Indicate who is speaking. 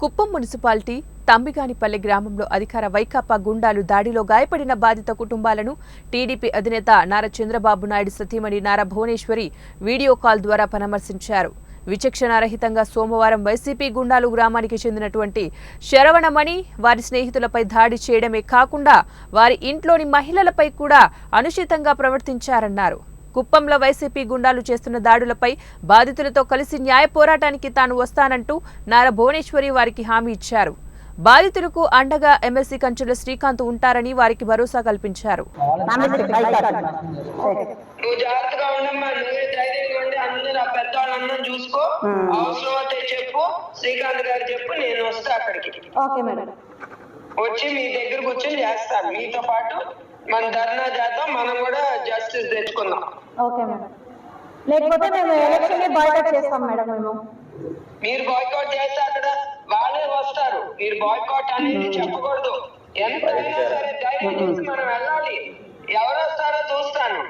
Speaker 1: Kuppam municipality Thambiganipalli గ్రామంలో అధికార వైకాపా గుండాలు దాడిలో గాయపడిన బాధిత కుటుంబాలను టీడీపీ అధినేత నారా చంద్రబాబు నాయుడు సతీమణి నారా భువనేశ్వరి వీడియో కాల్ ద్వారా పరామర్శించారు. విచక్షణారహితంగా సోమవారం వైసీపీ గుండాలు గ్రామానికి చెందినటువంటి శరవణమణి వారి స్నేహితులపై దాడి చేయడమే కాకుండా వారి ఇంట్లోని మహిళలపై కూడా అనుచితంగా ప్రవర్తించారన్నారు. కుప్పంలో వైసీపీ గుండాలు చేస్తున్న దాడులపై బాధితులతో కలిసి న్యాయ పోరాటానికి తాను వస్తానంటూ నారా భువనేశ్వరి వారికి హామీ ఇచ్చారు. బాధితులకు అండగా ఎమ్మెల్సీ కంచెల శ్రీకాంత్ ఉంటారని వారికి భరోసా కల్పించారు.
Speaker 2: నువ్వు జాగ్రత్తగా ఉండమ్మా నువ్వే ధైర్యంగా ఉండి అందరూ ఆ పెద్దవాళ్ళందరూ చూసుకో. అవసరం అయితే చెప్పు శ్రీకాంత్ గారు చెప్పు నేను వస్తా అక్కడికి.
Speaker 3: Okay madam.
Speaker 2: వచ్చి మీ దగ్గర కూర్చొని చేస్తాను. మీతో పాటు మన ధర్నా చేద్దాం జస్టిస్ తెచ్చుకుందాం.
Speaker 3: Okay madam. లేకపోతే మేము ఎలక్షన్ని బాయ్కట్ చేస్తాం మేడం మేము.
Speaker 2: మీరు బాయ్కాట్ చేస్తే అక్కడ వాళ్ళే వస్తారు. మీరు బాయ్కాట్ అనేది చెప్పకూడదు. ఎంత అయినా సరే ధైర్యం చేసి మనం వెళ్ళాలి. ఎవరు వస్తారో చూస్తాను.